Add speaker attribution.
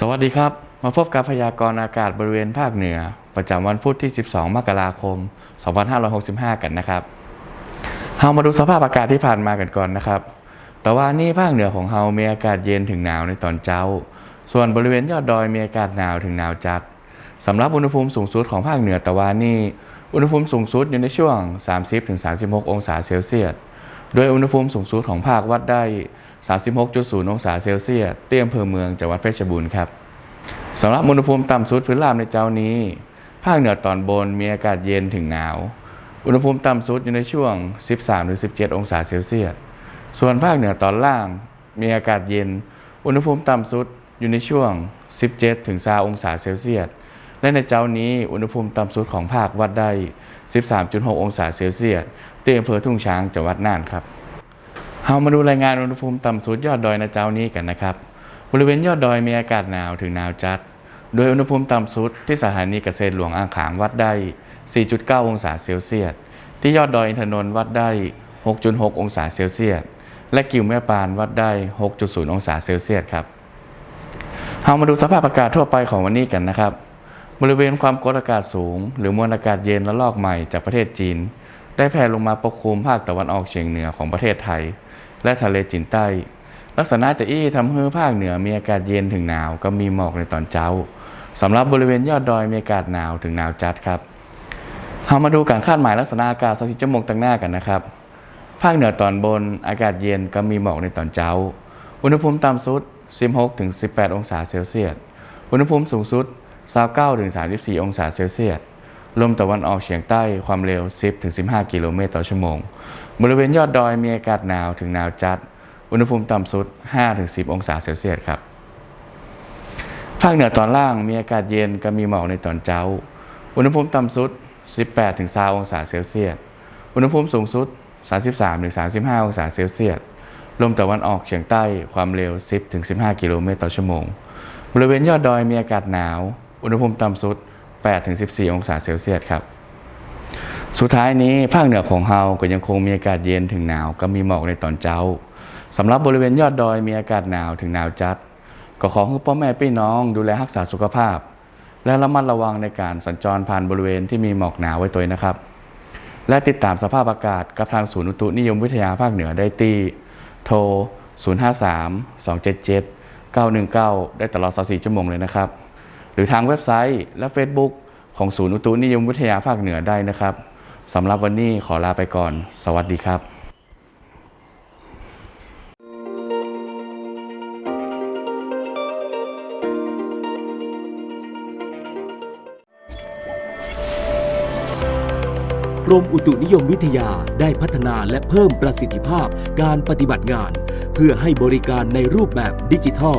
Speaker 1: สวัสดีครับ มาพบกับพยากรณ์อากาศบริเวณภาคเหนือ ประจำวันพุธที่ 12 มกราคม 2565 กันนะครับเฮามาดูสภาพอากาศที่ผ่านมากันก่อนนะครับแต่ว่านี่ภาคเหนือของเฮามีอากาศเย็นถึงหนาวในตอนเช้า ส่วนบริเวณยอดดอยมีอากาศหนาวถึงหนาวจัดสำหรับอุณหภูมิสูงสุดของภาคเหนือตะวันนี่อุณหภูมิสูงสุดอยู่ในช่วง 30-36 องศาเซลเซียส โดยอุณหภูมิสูงสุดของภาควัดได้ 36.0 องศาเซลเซียสเตี้ยมเภอเมืองจังหวัดเพชรบูรณ์ครับสำหรับอุณหภูมิต่ำสุดพื้นราบในเจ้านี้ ภาคเหนือตอนบนมีอากาศเย็นถึงหนาว อุณหภูมิต่ำสุดอยู่ในช่วง 13-17 องศาเซลเซียส ส่วนภาคเหนือตอนล่างมีอากาศเย็น อุณหภูมิต่ำสุดอยู่ในช่วง 17-20องศาเซลเซียส และในเจ้านี้อุณหภูมิต่ำสุดของภาควัดได้ 13.6 องศาเซลเซียสที่อำเภอทุ่งช้างจังหวัดน่านครับ เรามาดูรายงานอุณหภูมิต่ำสุดยอดดอยในเจ้านี้กันนะครับ บริเวณยอดดอยมีอากาศหนาวถึงหนาวจัด โดยอุณหภูมิต่ำสุดที่สถานีเกษตรหลวงอ่างขางวัดได้ 4.9 องศาเซลเซียส ที่ยอดดอยอินทนนท์วัดได้ 6.6 องศาเซลเซียส และกิ่วแม่ปานวัดได้ 6.0 องศาเซลเซียสครับเรามาดูสภาพอากาศทั่วไปของวันนี้กันนะครับ บริเวณความกดอากาศสูง หรือมวลอากาศเย็นและลอกใหม่จากประเทศจีน ได้แผ่ลงมาปกคลุมภาคตะวันออกเฉียงเหนือของประเทศไทย และทะเลจีนใต้ ลักษณะจะอี้ทำให้ภาคเหนือมีอากาศเย็นถึงหนาวก็มีหมอกในตอนเช้าสำหรับบริเวณยอดดอยมีอากาศหนาวถึงหนาวจัดครับเรามาดูการคาดหมายลักษณะอากาศสักสิชั่วโมงตั้งหน้ากันนะครับ ภาคเหนือตอนบนอากาศเย็นก็มีหมอกในตอนเช้า อุณหภูมิต่ำสุด 16-18 องศาเซลเซียส อุณหภูมิสูงสุด29-34 องศาเซลเซียส ลมตะวันออกเฉียงใต้ความเร็ว 10-15 กิโลเมตรต่อชั่วโมง บริเวณยอดดอยมีอากาศหนาวถึงหนาวจัด อุณหภูมิต่ำสุด 5-10 องศาเซลเซียสครับภาคเหนือตอนล่างมีอากาศเย็นก็มีหมอกในตอนเช้า อุณหภูมิต่ำสุด 18-20องศาเซลเซียส อุณหภูมิสูงสุด 33-35 องศาเซลเซียส ลมตะวันออกเฉียงใต้ความเร็ว 10-15 กิโลเมตรต่อชั่วโมง บริเวณยอดดอยมีอากาศหนาว อุณหภูมิต่ำสุด 8-14 องศาเซลเซียสครับ สุดท้ายนี้ภาคเหนือของเฮาก็ยังคงมีอากาศเย็นถึงหนาวก็มีหมอกในตอนเช้าสำหรับบริเวณยอดดอยมีอากาศหนาวถึงหนาวจัด ก็ขอให้พ่อแม่พี่น้องดูแลรักษาสุขภาพ และระมัดระวังในการสัญจรผ่านบริเวณที่มีหมอกหนาวไว้ตัวนะครับ และติดตามสภาพอากาศกับทางศูนย์อุตุนิยมวิทยาภาคเหนือได้ที่โทร 053 277 919 ได้ตลอด 24 ชั่วโมงเลยนะครับ หรือทางเว็บไซต์และ Facebook ของศูนย์อุตุนิยมวิทยาภาคเหนือได้นะครับ สำหรับวันนี้ขอลาไปก่อน สวัสดีครับ
Speaker 2: กรมอุตุนิยมวิทยาได้พัฒนาและเพิ่มประสิทธิภาพการปฏิบัติงาน เพื่อให้บริการในรูปแบบดิจิทัล